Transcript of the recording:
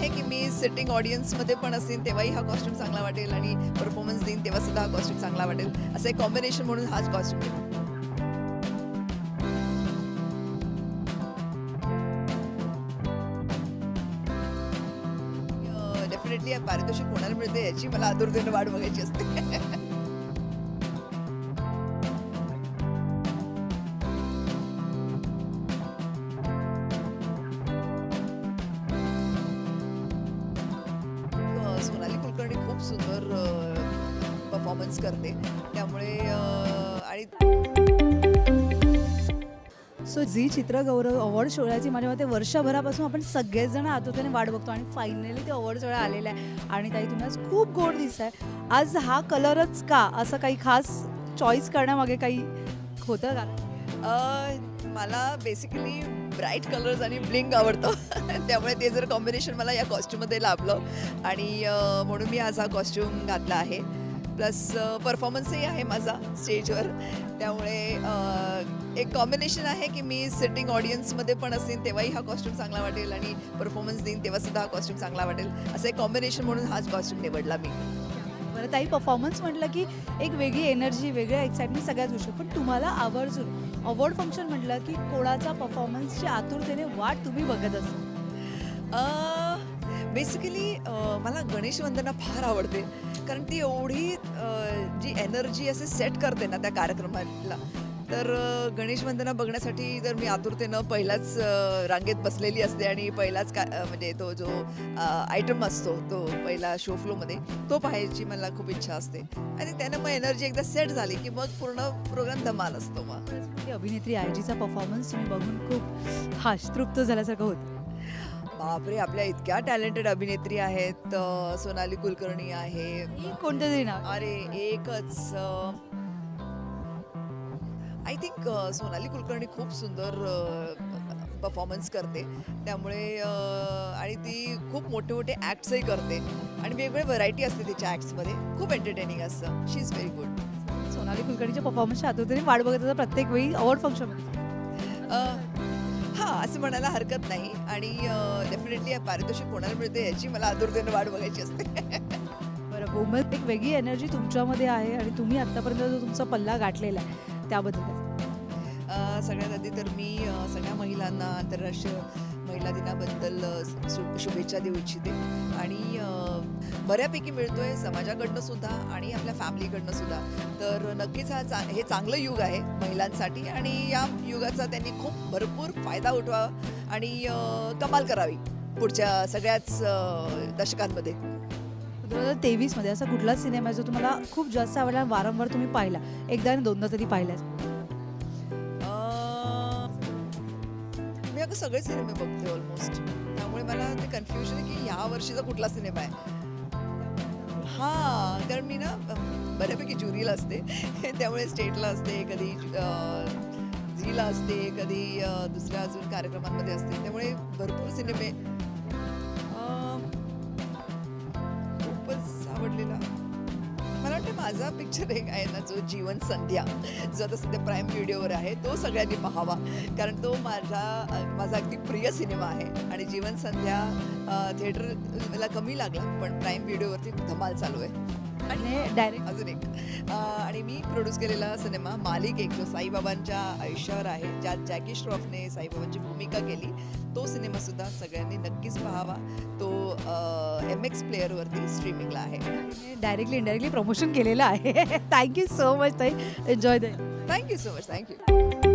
आहे की मी सिटिंग ऑडियन्समध्ये पण असेल तेव्हाही हा कॉस्ट्यूम चांगला वाटेल आणि परफॉर्मन्स देईन तेव्हा सुद्धा हा कॉस्ट्यूम चांगला वाटेल. असं एक कॉम्बिनेशन म्हणून हाच कॉस्ट्यूम डेफिनेटली पारितोषिक कोणाला मिळते याची मला आतुरतेने वाट बघायची असते. परफॉर्मन्स करते. त्यामुळे आणि सो झी चित्रगौरव अवॉर्ड सोहळ्याची माझ्या मते वर्षभरापासून आपण सगळेजण आतुरतेने वाट बघतो आणि फायनली ते अवॉर्ड सोहळा आलेला आहे. आणि ताई तुम्ही आज खूप गोड दिसत आहे आज हा कलरच का? असं काही खास चॉईस करण्यामागे काही होतं का? मला बेसिकली ब्राईट कलर्स आणि ब्लिंक आवडतं. त्यामुळे ते जर कॉम्बिनेशन मला या कॉस्ट्यूममध्ये लाभलं. आणि म्हणून मी आज हा कॉस्ट्यूम घातला आहे. प्लस परफॉर्मन्सही आहे माझा स्टेजवर त्यामुळे एक कॉम्बिनेशन आहे की मी सिटिंग ऑडियन्समध्ये पण असेल तेव्हाही हा कॉस्ट्यूम चांगला वाटेल आणि परफॉर्मन्स देईन तेव्हा सुद्धा हा कॉस्ट्यूम चांगला वाटेल. असं एक कॉम्बिनेशन म्हणून हाच कॉस्ट्यूम निवडला मी. बरं ताई परफॉर्मन्स म्हटलं की एक वेगळी एनर्जी वेगळं एक्साइटमेंट सगळ्याच गोष्टी. पण तुम्हाला आवर्जून अवॉर्ड फंक्शन म्हटलं की कोणाचा परफॉर्मन्सची आतुरतेने वाट तुम्ही बघत असाल? बेसिकली मला गणेश वंदना फार आवडते. कारण ती एवढी जी एनर्जी असे सेट करते ना त्या कार्यक्रमाला. तर गणेश वंदना बघण्यासाठी जर मी आतुरतेनं पहिलाच रांगेत बसलेली असते आणि पहिलाच का म्हणजे तो जो आयटम असतो तो पहिला शो फ्लोमध्ये तो पाहायची मला खूप इच्छा असते. आणि त्यानं मग एनर्जी एकदा सेट झाली की मग पूर्ण प्रोग्राम धमाल असतो मग. ती अभिनेत्री आयजीचा परफॉर्मन्स तुम्ही बघून खूप हाश तृप्त झाल्यासारखं होतं. बापरे आपल्या इतक्या टॅलेंटेड अभिनेत्री आहेत अ, सोनाली कुलकर्णी आहे. ही कोणतं तरी नाव? अरे एकच आय थिंक सोनाली कुलकर्णी खूप सुंदर परफॉर्मन्स करते. त्यामुळे अ, आणि ती खूप मोठे मोठे ॲक्ट्सही करते. आणि वेगवेगळ्या व्हरायटी असते तिच्या ॲक्ट्समध्ये खूप एंटरटेनिंग असतं. She is very good Sonali कुलकर्णीच्या परफॉर्मन्सच्या आतुरतेने वाट बघत होता प्रत्येक वेळी अवॉर्ड फंक्शनमध्ये हां असं म्हणायला हरकत नाही. आणि डेफिनेटली पारितोषिक कोणाला मिळते याची मला आतुरतेने वाट बघायची असते. बरं वुमन एक वेगळी एनर्जी तुमच्यामध्ये आहे आणि तुम्ही आत्तापर्यंत जो तुमचा पल्ला गाठलेला आहे त्याबद्दल सगळ्यात आधी तर मी सगळ्या महिलांना आंतरराष्ट्रीय महिला दिनाबद्दल शुभेच्छा देऊ इच्छिते. आणि बऱ्यापैकी बऱ्यापैकी मिळतोय समाजाकडनं सुद्धा आणि आपल्या फॅमिलीकडनं सुद्धा. तर नक्कीच हा चा हे चांगलं युग आहे महिलांसाठी आणि या युगाचा त्यांनी खूप भरपूर फायदा उठवावा आणि कमाल करावी पुढच्या सगळ्याच दशकांमध्ये. दोन हजार तेवीसमध्ये असा कुठलाच सिनेमा आहे जो तुम्हाला खूप जास्त आवडला वारंवार तुम्ही पाहिला एकदा आणि दोनदा तरी पाहिला अगं सगळे सिनेमे बघते ऑलमोस्ट त्यामुळे मला ते कन्फ्युजन आहे की ह्या वर्षीचा कुठला सिनेमा आहे. हां कारण मी ना बऱ्यापैकी ज्युरीला असते. त्यामुळे स्टेटला असते कधी झीला असते कधी दुसऱ्या अजून कार्यक्रमांमध्ये असते. त्यामुळे भरपूर सिनेमे. खूपच आवडलेला. माझा पिक्चर एक आहे ना जो जीवन संध्या. जो आता सध्या प्राईम व्हिडिओवर आहे तो सगळ्यांनी पाहावा. कारण तो माझा माझा अगदी प्रिय सिनेमा आहे. आणि जीवन संध्या थिएटरला कमी लागला पण प्राईम व्हिडिओवरती धमाल चालू आहे. आणि डायरेक्ट अजून एक. आणि मी प्रोड्यूस केलेला सिनेमा मालिक एक जो साईबाबांच्या आयुष्यावर आहे ज्यात जॅकी श्रॉफने साईबाबांची भूमिका केली तो सिनेमा सुद्धा सगळ्यांनी नक्कीच पाहावा. तो एम एक्स प्लेअरवरती स्ट्रीमिंगला आहे. डायरेक्टली इनडायरेक्टली प्रमोशन केलेलं आहे. थँक्यू सो मच ताई. Enjoy the thank you so much thank you